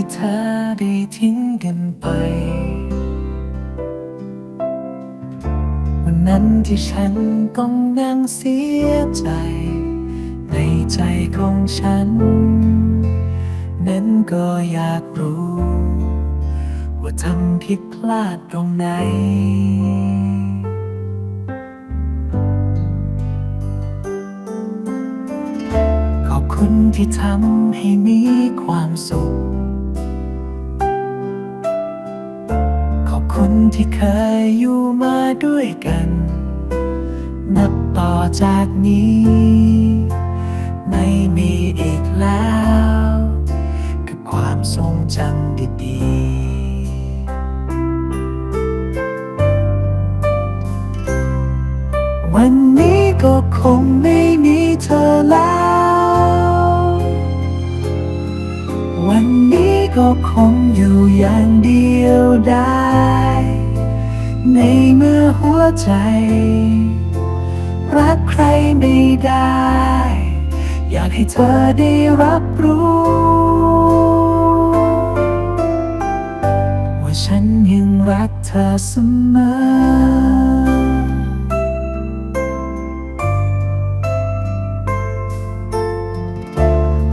ที่เธอได้ทิ้งกันไป วันนั้นที่ฉันต้องนั่งเสียใจ ในใจของฉัน นั้นก็อยากรู้ ว่าทำผิดพลาดตรงไหนขอบคุณที่ทำให้มีความสุข ที่เคยอยู่มาด้วยกัน นับต่อจากนี้ ไม่มีอีกแล้ว กับความทรงจำดีๆ วันนี้ก็คงไม่มีเธอแล้ว วันนี้ก็คงอยู่อย่างเดียวได้ ในเมื่อหัวใจ รักใครไม่ได้ อยากให้เธอได้รับรู้ ว่าฉันยังรักเธอเสมอ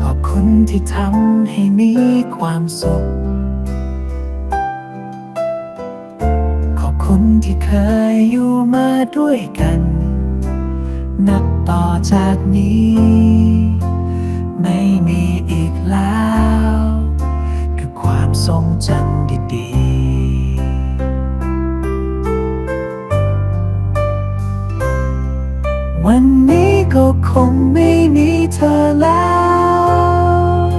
ขอบคุณที่ทำให้มีความสุข คุณที่เคยอยู่มาด้วยกัน นับต่อจากนี้ ไม่มีอีกแล้วกับความทรงจำดีๆ วันนี้ก็คงไม่มีเธอแล้ว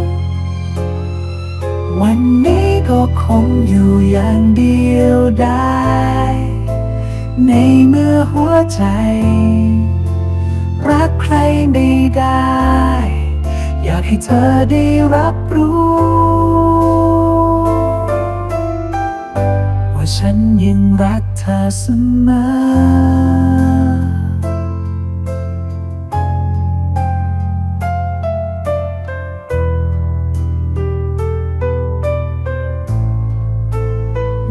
วันนี้ก็คงอยู่อย่างเดียวได้ ในเมื่อหัวใจ รักใครไม่ได้ อยากให้เธอได้รับรู้ ว่าฉันยังรักเธอเสมอ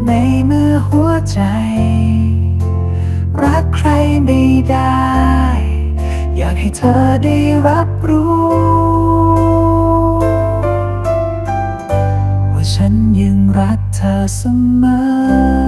ในเมื่อหัวใจ รักใครไม่ได้ อยากให้เธอได้รับรู้ ว่าฉันยังรักเธอเสมอ